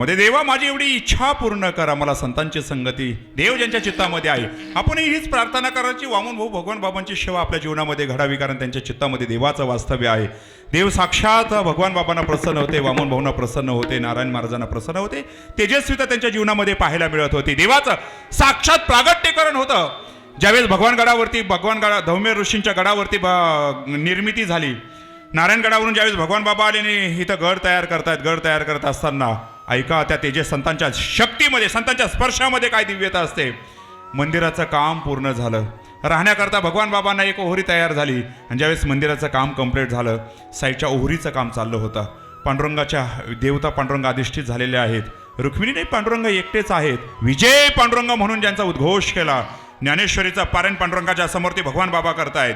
मध्ये देवा माझी एवढी इच्छा पूर्ण करा. मला संतांची संगती देव ज्यांच्या चित्तामध्ये आहे. आपणही हीच प्रार्थना करायची. वामन भाऊ भगवान बाबांची सेवा आपल्या जीवनामध्ये घडावी कारण त्यांच्या चित्तामध्ये देवाचं वास्तव्य आहे. देव साक्षात भगवान बाबांना प्रसन्न होते वामन भाऊंना प्रसन्न होते नारायण महाराजांना प्रसन्न होते. तेजस्विता त्यांच्या जीवनामध्ये पाहायला मिळत होती. देवाचं साक्षात प्रागट्यकरण होतं. ज्यावेळेस भगवान गडावरती भगवान गडा धौम्य ऋषींच्या गडावरती निर्मिती झाली. नारायणगडावरून ज्यावेळेस भगवान बाबा आले आणि इथं गड तयार करतायत गड तयार करत असताना ऐका त्या तेजस संतांच्या शक्तीमध्ये संतांच्या स्पर्शामध्ये काय दिव्यता असते? मंदिराचं काम पूर्ण झालं. राहण्याकरता भगवान बाबांना एक ओहरी तयार झाली आणि ज्यावेळेस मंदिराचं काम कंप्लीट झालं साईडच्या ओहरीचं काम चाललं होतं. पांडुरंगाच्या देवता पांडुरंग अधिष्ठित झालेले आहेत. रुक्मिणी पांडुरंग एकटेच आहेत. विजय पांडुरंग म्हणून ज्यांचा उद्घोष केला ज्ञानेश्वरीचा पारायण पांडुरंगाच्या समोर ते भगवान बाबा करतायत.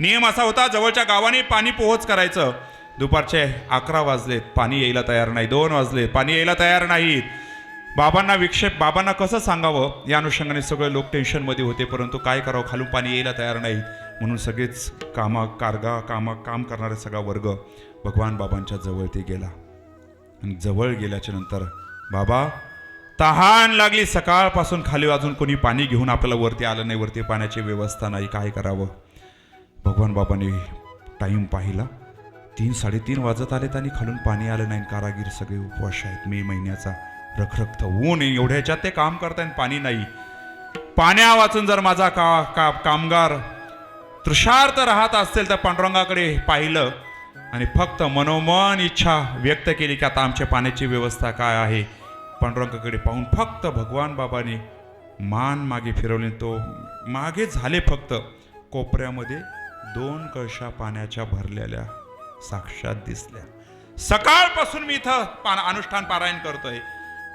नियम असा होता जवळच्या गावाने पाणी पोहोच करायचं. दुपारचे अकरा वाजलेत पाणी यायला तयार नाही. दोन वाजले पाणी यायला तयार नाहीत बाबांना विक्षेप बाबांना कसं सांगावं? या अनुषंगाने सगळे लोक टेन्शनमध्ये होते परंतु काय करावं? खालून पाणी यायला तयार नाही. म्हणून सगळेच कामा कारगा कामा काम करणारा सगळा वर्ग भगवान बाबांच्या जवळ ते गेला. आणि जवळ गेल्याच्यानंतर बाबा तहान लागली. सकाळपासून खाली अजून कोणी पाणी घेऊन आपल्याला वरती आलं नाही. वरती पाण्याची व्यवस्था नाही. काय करावं? भगवान बाबांनी टाईम पाहिला. तीन साडेतीन वाजत आलेत आणि खालून पाणी आलं नाही. कारागीर सगळे उपवास आहेत. मे महिन्याचा रखरखत ऊन एवढ्याच्यात ते काम करतायत पाणी नाही. पाण्या वाचून जर माझा का, का कामगार तृषार्थ राहत असेल तर पांडुरंगाकडे पाहिलं आणि फक्त मनोमन इच्छा व्यक्त केली की आता आमच्या पाण्याची व्यवस्था काय आहे? पांडुरंगाकडे पाहून फक्त भगवान बाबाने मान मागे फिरवले. तो मागे झाले फक्त कोपऱ्यामध्ये दोन कळशा पाण्याच्या भरलेल्या साक्षात दिसल्या. सकाळपासून मी इथं पान अनुष्ठान पारायण करतोय.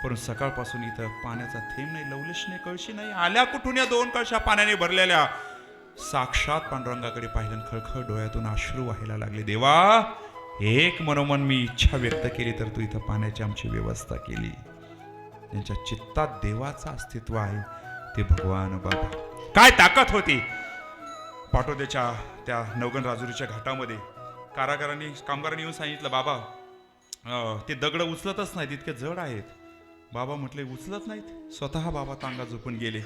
पण सकाळपासून इथं पाण्याचा थेंब नाही लवलेश नाही कळशी नाही. आल्या कुठून या दोन कळशा पाण्याने भरलेल्या? साक्षात पांडुरंगाकडे पाहिलं खळखळ डोळ्यातून अश्रू व्हायला लागले. देवा एक मनोमन मी इच्छा व्यक्त केली तर तू इथं पाण्याची आमची व्यवस्था केली. त्यांच्या चित्तात देवाचं अस्तित्व आहे ते भगवान बाबा. काय ताकद होती? पाटोद्याच्या त्या नवगण राजुरीच्या घाटामध्ये कारागारांनी कामगारांनी येऊन सांगितलं बाबा ते दगड उचलतच नाहीत इतके जड आहेत. बाबा म्हटले उचलत नाहीत? स्वतः बाबा तांगा झोपून गेले.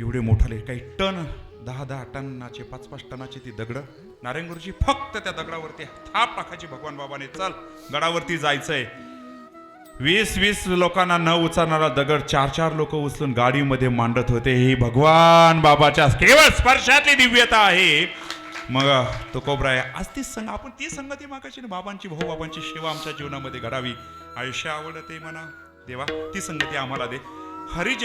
एवढे मोठाले काही टन दहा दहा टनाचे पाच पाच टनाचे ती दगड. नारायणगुरुजी फक्त त्या दगडावरती थाप टाकायची भगवान बाबाने चल गडावरती जायचंय. वीस वीस लोकांना न उचलणारा दगड चार चार लोक उचलून गाडीमध्ये मांडत होते. ही भगवान बाबाच्या केवळ स्पर्शातली दिव्यता आहे. मग तो कोबरा आहे. आज ती संघ आपण ती संगती मागायची ना बाबांची भाऊ बाबांची सेवा आमच्या जीवनामध्ये घडावी. आयुष्य आवडते म्हणा देवा ती संगती आम्हाला दे. हरिज